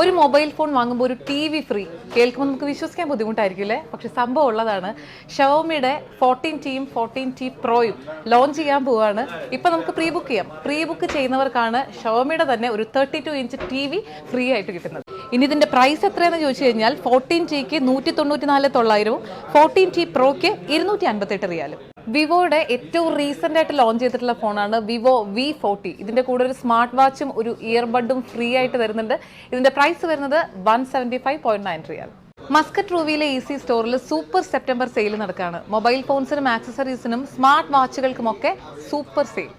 ഒരു mobile phone വാങ്ങുമ്പോൾ ഒരു ടി വി ഫ്രീ. കേൾക്കുമ്പോൾ നമുക്ക് വിശ്വസിക്കാൻ ബുദ്ധിമുട്ടായിരിക്കില്ലേ പക്ഷെ സംഭവം ഉള്ളതാണ് ഷവോമിയുടെ ഫോർട്ടീൻ ടീം ഫോർട്ടീൻ ടി പ്രോയും ലോഞ്ച് ചെയ്യാൻ പോവുകയാണ് ഇപ്പൊ നമുക്ക് പ്രീ ബുക്ക് ചെയ്യാം. പ്രീ ബുക്ക് ചെയ്യുന്നവർക്കാണ് ഷവോമിയുടെ തന്നെ ഒരു thirty two inch T V free ആയിട്ട് കിട്ടുന്നത്. ഇനി ഇതിന്റെ പ്രൈസ് എത്രയെന്ന് ചോദിച്ചു കഴിഞ്ഞാൽ ഫോർട്ടീൻ ടിക്ക് നൂറ്റി തൊണ്ണൂറ്റി നാല് തൊള്ളായിരവും ഫോർട്ടീൻ ടി പ്രോയ്ക്ക് ഇരുന്നൂറ്റി അൻപത്തെട്ട് റിയാലും. വിവോയുടെ ഏറ്റവും റീസെന്റ് ആയിട്ട് ലോഞ്ച് ചെയ്തിട്ടുള്ള ഫോണാണ് വിവോ വി ഫോർട്ടി ഇതിന്റെ കൂടെ ഒരു സ്മാർട്ട് വാച്ചും ഒരു ഇയർബഡും ഫ്രീ ആയിട്ട് വരുന്നുണ്ട് ഇതിന്റെ പ്രൈസ് വരുന്നത് one seventy five point nine rial Muscat റൂവിയിലെ E C സ്റ്റോറിൽ സൂപ്പർ സെപ്റ്റംബർ സെയിൽ നടക്കുകയാണ് മൊബൈൽ ഫോൺസിനും ആക്സസറീസിനും സ്മാർട്ട് വാച്ചുകൾക്കും ഒക്കെ super sale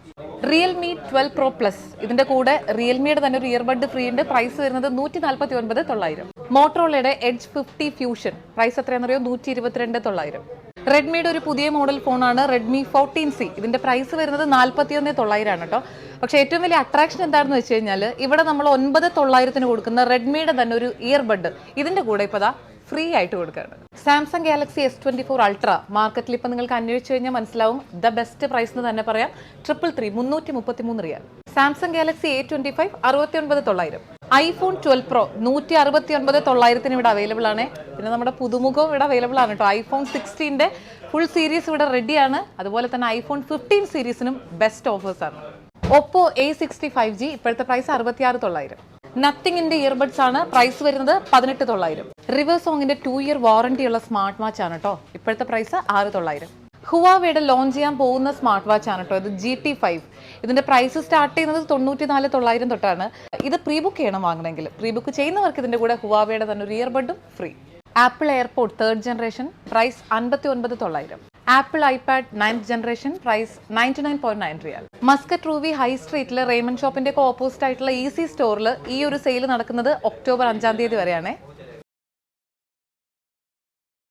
Realme twelve pro plus ഇതിന്റെ കൂടെ റിയൽമിയുടെ തന്നെ ഒരു ഇയർബഡ് ഫ്രീ ഉണ്ട്. പ്രൈസ് വരുന്നത് നൂറ്റി നാൽപ്പത്തി ഒൻപത് തൊള്ളായിരം. മോട്ടറോളയുടെ എഡ്ജ് ഫിഫ്റ്റി ഫ്യൂഷൻ പ്രൈസ് എത്രയാണെന്നറിയോ? നൂറ്റി ഇരുപത്തിരണ്ട് തൊള്ളായിരം. റെഡ്മിയുടെ ഒരു പുതിയ മോഡൽ ഫോണാണ് റെഡ്മി ഫോർട്ടീൻ സി ഇതിന്റെ പ്രൈസ് വരുന്നത് നാൽപ്പത്തി ഒന്ന് തൊള്ളായിരം ആണ് കേട്ടോ. പക്ഷെ ഏറ്റവും വലിയ അട്രാക്ഷൻ എന്താണെന്ന് വെച്ച് കഴിഞ്ഞാൽ ഇവിടെ നമ്മൾ ഒൻപത് തൊള്ളായിരത്തിന് കൊടുക്കുന്ന റെഡ്മിയുടെ തന്നെ ഒരു ഇയർബഡ് ഇതിന്റെ കൂടെ ഇപ്പോൾ ഫ്രീ ആയിട്ട് കൊടുക്കുകയാണ്. Samsung Galaxy S twenty four ultra മാർക്കറ്റിൽ ഇപ്പം നിങ്ങൾക്ക് അന്വേഷിച്ച് കഴിഞ്ഞാൽ മനസ്സിലാവും. ദ ബെസ്റ്റ് പ്രൈസ് എന്ന് തന്നെ പറയാം. ട്രിപ്പിൾ ത്രീ മുന്നൂറ്റി മുപ്പത്തി മൂന്ന് rial. Samsung Galaxy A twenty five അറുപത്തി ഒൻപത് തൊള്ളായിരം. ഐഫോൺ ട്വൽവ് പ്രോ നൂറ്റി അറുപത്തി ഒൻപത് തൊള്ളായിരത്തിന് ഇവിടെ അവൈലബിൾ ആണ്. പിന്നെ നമ്മുടെ പുതുമുഖവും ഇവിടെ അവൈലബിൾ ആണ് കേട്ടോ. ഐഫോൺ സിക്സ്റ്റീന്റെ ഫുൾ സീരീസ് ഇവിടെ റെഡിയാണ് അതുപോലെ തന്നെ ഐഫോൺ ഫിഫ്റ്റീൻ സീരീസിനും ബെസ്റ്റ് ഓഫേഴ്സ് ആണ്. Oppo A sixty five G ഇപ്പോഴത്തെ പ്രൈസ് അറുപത്തിയാറ് തൊള്ളായിരം. നത്തിങ്ങിന്റെ ഇയർബഡ്സ് ആണ് പ്രൈസ് വരുന്നത് പതിനെട്ട് തൊള്ളായിരം. River സോങ്ങിന്റെ two year warranty smart watch ആണ് കേട്ടോ. ഇപ്പോഴത്തെ പ്രൈസ് ആറ് തൊള്ളായിരം. ഹുവാവയുടെ ലോഞ്ച് ചെയ്യാൻ പോകുന്ന സ്മാർട്ട് വാച്ച് ആണ് കേട്ടോ ഇത് ജി ടി ഫൈവ് ഇതിന്റെ പ്രൈസ് സ്റ്റാർട്ട് ചെയ്യുന്നത് തൊണ്ണൂറ്റി നാല് തൊള്ളായിരം തൊട്ടാണ്. ഇത് പ്രീ ബുക്ക് ചെയ്യണം വാങ്ങണമെങ്കിൽ. പ്രീ ബുക്ക് ചെയ്യുന്നവർക്ക് ഇതിന്റെ കൂടെ ഹുവാവയുടെ തന്നെ ഒരു ഇയർബഡും free Apple AirPods third generation price അൻപത്തി ഒൻപത് തൊള്ളായിരം. Apple iPad ninth generation price ninety nine point nine rial Muscat Ruwi high സ്ട്രീറ്റിലെ റേമൻ ഷോപ്പിന്റെ ഒക്കെ ഓപ്പോസിറ്റ് ആയിട്ടുള്ള ഈസി സ്റ്റോറിൽ ഈ ഒരു സെയിൽ നടക്കുന്നത് ഒക്ടോബർ അഞ്ചാം തീയതി വരെയാണ്.